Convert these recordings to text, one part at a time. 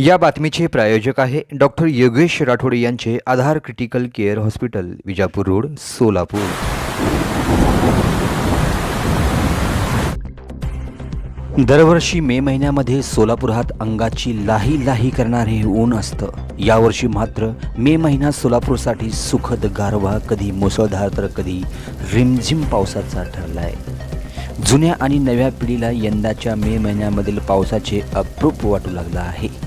या बातमीचे प्रायोजक आहे डॉक्टर योगेश राठोड यांचे Aadhar critical care hospital Vijapur road Solapur. दरवर्षी मे महिन्यामध्ये सोलापुरात अंगाची लाही लाही करणारे हे ऊन असतं. यावर्षी मात्र मे महिना सोलापूरसाठी सुखद गारवा कधी मुसळधार तर कधी रिमझिम पावसाचा ठरलाय. जुन्या आणि नव्या पिढीला यंदाच्या मे महिन्यामधील पावसाचे अप्रूप वाटू लागलं आहे.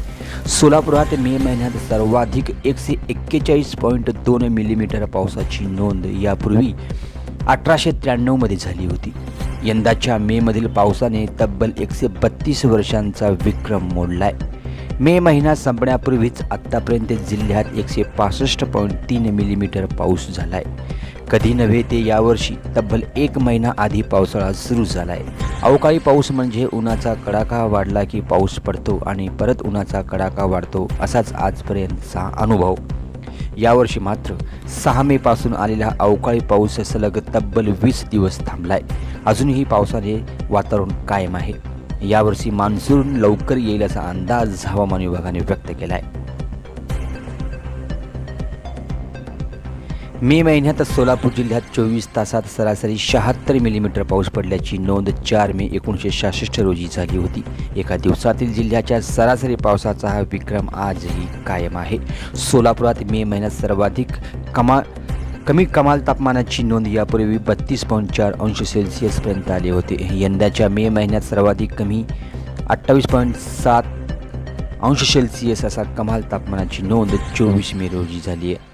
सोलापुरात मे महिन्यात सर्वाधिक एकशे एक्केचाळीस पॉईंट दोन मिलीमीटर पावसाची नोंद यापूर्वी अठराशे त्र्याण्णवमध्ये झाली होती. यंदाच्या मेमधील पावसाने तब्बल एकशे बत्तीस वर्षांचा विक्रम मोडलाय. मे महिना संपण्यापूर्वीच आत्तापर्यंत जिल्ह्यात एकशे पासष्ट पॉईंट तीन मिलीमीटर पाऊस झालाय. कधी नव्हे ते यावर्षी तब्बल एक महिना आधी पावसाळा सुरू झालाय. अवकाळी पाऊस म्हणजे उन्हाचा कडाका वाढला की पाऊस पडतो आणि परत उन्हाचा कडाका वाढतो असाच आजपर्यंतचा अनुभव. यावर्षी मात्र सहा मे पासून आलेला अवकाळी पाऊस सलग तब्बल वीस दिवस थांबलाय. अजूनही पावसाने वातावरण कायम आहे. यावर्षी मान्सून लवकर येईल असा अंदाज हवामान विभागाने व्यक्त केला आहे मे महिन्यात सोलापूर जिल्ह्यात चोवीस तासात सरासरी शहात्तर मिलीमीटर पाऊस पडल्याची नोंद चार मे एकोणीसशे सहासष्ट रोजी झाली होती. एका दिवसातील जिल्ह्याच्या सरासरी पावसाचा हा विक्रम आजही कायम आहे. सोलापुरात मे महिन्यात सर्वाधिक कमा कमी कमाल तापमानाची नोंद यापूर्वी बत्तीस पॉईंट चार अंश सेल्सिअसपर्यंत आले होते. यंदाच्या मे महिन्यात सर्वाधिक कमी अठ्ठावीस पॉईंट सात अंश सेल्सिअस असा कमाल तापमानाची नोंद चोवीस मे रोजी झाली आहे.